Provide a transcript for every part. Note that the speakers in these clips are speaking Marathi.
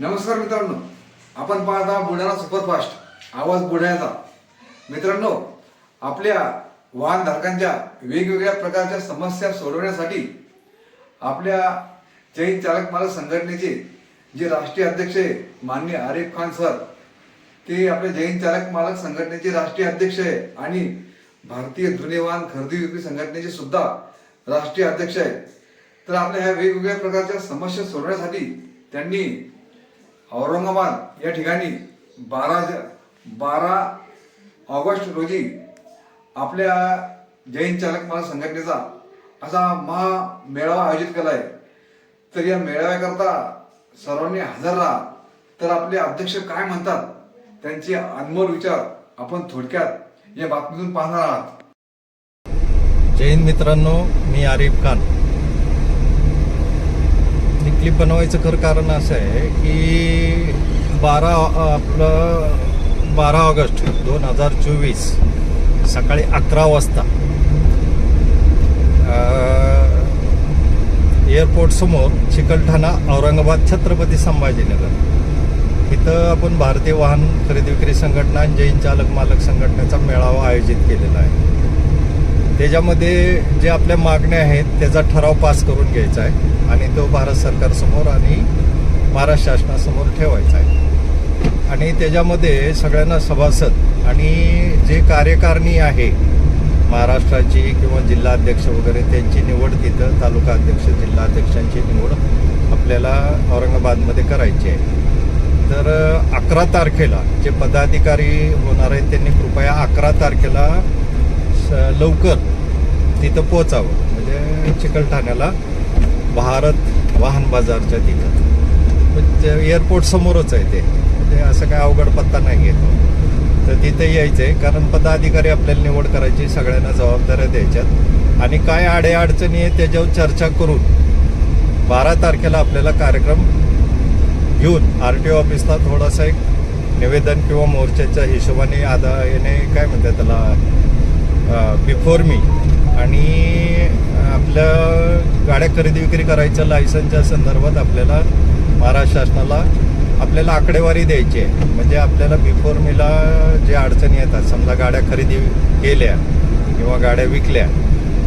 नमस्कार मित्रांनो. आपण पाहता बुलढाणा सुपरफास्ट. आवाज बुलढाण्याचा. मित्रांनो आपल्या वाहनधारकांच्या वेगवेगळ्या प्रकारच्या समस्या सोडवण्यासाठी आपल्या जैन चालक मालक संघटनेचे जे राष्ट्रीय अध्यक्ष आहे माननीय आरिफ खान सर ते आपले जैन चालक मालक संघटनेचे राष्ट्रीय अध्यक्ष आहे आणि भारतीय जुने वाहन खरेदी विक्री संघटनेचे सुद्धा राष्ट्रीय अध्यक्ष आहे. तर आपल्या ह्या वेगवेगळ्या प्रकारच्या समस्या सोडवण्यासाठी त्यांनी औरंगाबाद या ठिकाणी बारा बारा ऑगस्ट रोजी आपल्या जैन चालक मालक संघटनेचा असा महा मेळावा आयोजित केला आहे तर या मेळाव्याकरता सर्वांनी हजर राहा. तर आपले अध्यक्ष काय म्हणतात त्यांचे अनमोल विचार आपण थोडक्यात या बातमीतून पाहणार आहात. जैन मित्रांनो मी आरिफ खान. क्लिप बनवायचं खरं कारण असं आहे की बारा आपलं बारा ऑगस्ट दोन हजार चोवीस सकाळी अकरा वाजता एअरपोर्टसमोर चिकलठाणा औरंगाबाद छत्रपती संभाजीनगर. इथं आपण भारतीय वाहन खरेदी विक्री संघटना आणि जैन चालक मालक संघटनेचा मेळावा आयोजित केलेला आहे. त्याच्यामध्ये जे आपल्या मागण्या आहेत त्याचा ठराव पास करून घ्यायचा आहे आणि तो भारत सरकारसमोर आणि महाराष्ट्र शासनासमोर ठेवायचा आहे. आणि त्याच्यामध्ये सगळ्यांना सभासद आणि जे कार्यकारिणी आहे महाराष्ट्राची किंवा जिल्हाध्यक्ष वगैरे त्यांची निवड तिथं तालुका अध्यक्ष जिल्हाध्यक्षांची निवड आपल्याला औरंगाबादमध्ये करायची आहे. तर अकरा तारखेला जे पदाधिकारी होणार आहेत त्यांनी कृपया अकरा तारखेला लवकर तिथं पोचावं म्हणजे चिकलठाण्याला भारत वाहन बाजारच्या तिथं. म्हणजे पण एअरपोर्ट समोरच आहे ते. म्हणजे असं काय अवघड पत्ता नाही घेतो तर तिथे यायचं आहे कारण पदाधिकारी आपल्याला निवड करायची सगळ्यांना जबाबदाऱ्या द्यायच्यात. आणि काय अडीअडचणी आहे त्याच्यावर चर्चा करून बारा तारखेला आपल्याला कार्यक्रम घेऊन आर टी ओ ऑफिसला थोडासा एक निवेदन किंवा मोर्चाच्या हिशोबाने आदा येणे काय म्हणतात त्याला बिफोर मी आणि आपल्या गाड्या खरेदी विक्री करायच्या लायसनच्या संदर्भात आपल्याला महाराष्ट्र शासनाला आपल्याला आकडेवारी द्यायची आहे. म्हणजे आपल्याला बिफोर मीला जे अडचणी येतात समजा गाड्या खरेदी केल्या किंवा गाड्या विकल्या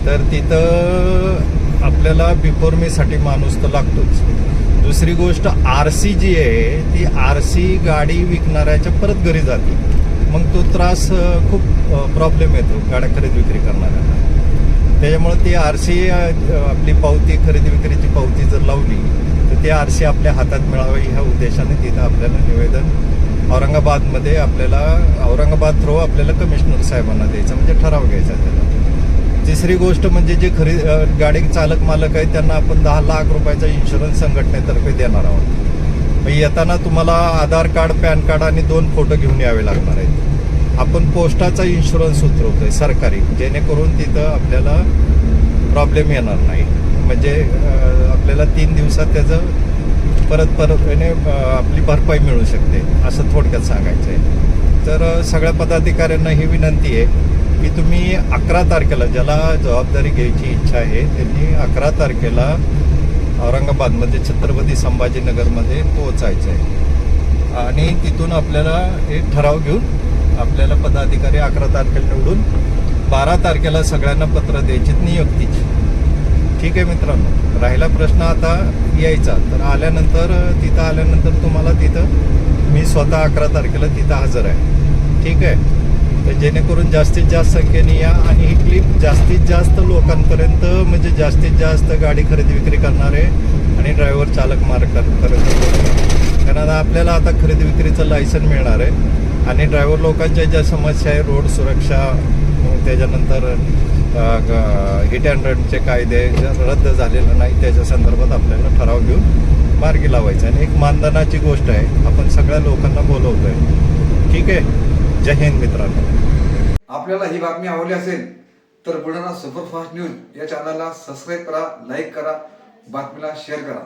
तर तिथं आपल्याला बिफोर मीसाठी माणूस तर लागतोच. दुसरी गोष्ट आर सी जी आहे ती आर सी गाडी विकणाऱ्याच्या परत घरी जाते. मग तो त्रास खूप प्रॉब्लेम येतो गाड्या खरेदी विक्री करणाऱ्यांना. त्याच्यामुळे ती आर सी आपली पावती खरेदी विक्रीची पावती जर लावली तर ती आर सी आपल्या हातात मिळावी ह्या उद्देशाने तिथं आपल्याला निवेदन औरंगाबादमध्ये आपल्याला औरंगाबाद थ्रू आपल्याला कमिशनर साहेबांना द्यायचं म्हणजे ठराव घ्यायचा त्याला. तिसरी गोष्ट म्हणजे जे खरी गाडी चालक मालक आहेत त्यांना आपण दहा लाख रुपयाचा इन्शुरन्स संघटनेतर्फे देणार आहोत. मग येताना तुम्हाला आधार कार्ड पॅन कार्ड आणि दोन फोटो घेऊन यावे लागणार आहेत. आपण पोस्टाचा इन्शुरन्स उतरवतोय सरकारी. जेणेकरून तिथं आपल्याला प्रॉब्लेम येणार नाही. म्हणजे आपल्याला तीन दिवसात त्याचं परत परत आपली भरपाई मिळू शकते असं थोडक्यात सांगायचं आहे तर सगळ्या पदाधिकाऱ्यांना ही विनंती आहे की तुम्ही अकरा तारखेला ज्याला जबाबदारी घ्यायची इच्छा आहे त्यांनी अकरा तारखेला औरंगाबादमध्ये छत्रपती संभाजीनगरमध्ये पोहोचायचं आहे आणि तिथून आपल्याला एक ठराव घेऊन आपल्याला पदाधिकारी अकरा तारखेला निवडून बारा तारखेला सगळ्यांना पत्र द्यायची नियुक्तीची. ठीक आहे मित्रांनो राहिला प्रश्न आता यायचा. तर आल्यानंतर तिथं आल्यानंतर तुम्हाला तिथं मी स्वतः अकरा तारखेला तिथं हजर आहे. ठीक आहे? तर जेणेकरून जास्तीत जास्त संख्येने या आणि ही क्लिप जास्त जास्त लोकांपर्यंत म्हणजे जास्तीत जास्त गाडी खरेदी विक्री करणारे आणि ड्रायव्हर चालक मार्गापर्यंत पोहोचवा. कारण आपल्याला आता खरेदी विक्रीचं लायसन मिळणार आहे. आणि ड्रायव्हर लोकांच्या ज्या समस्या आहे रोड सुरक्षा त्याच्यानंतर हिट अँड रनचे कायदे रद्द झालेलं नाही त्याच्या संदर्भात आपल्याला ठराव घेऊन मार्गी लावायचा. आणि एक मानधनाची गोष्ट आहे आपण सगळ्या लोकांना बोलवतोय. ठीक आहे? जय हिंद मित्रांनो. आपल्याला ही बातमी आवडली असेल तर बुलढाणा सुपरफास्ट न्यूज या चॅनलला सबस्क्राईब करा लाईक करा बातमीला शेअर करा.